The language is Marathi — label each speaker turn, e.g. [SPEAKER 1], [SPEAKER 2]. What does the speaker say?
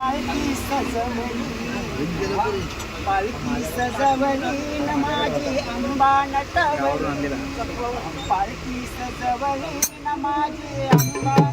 [SPEAKER 1] पालखी सजवली पालखी न माझी अंबा नटवली पालखी सजवली न माझी अंबा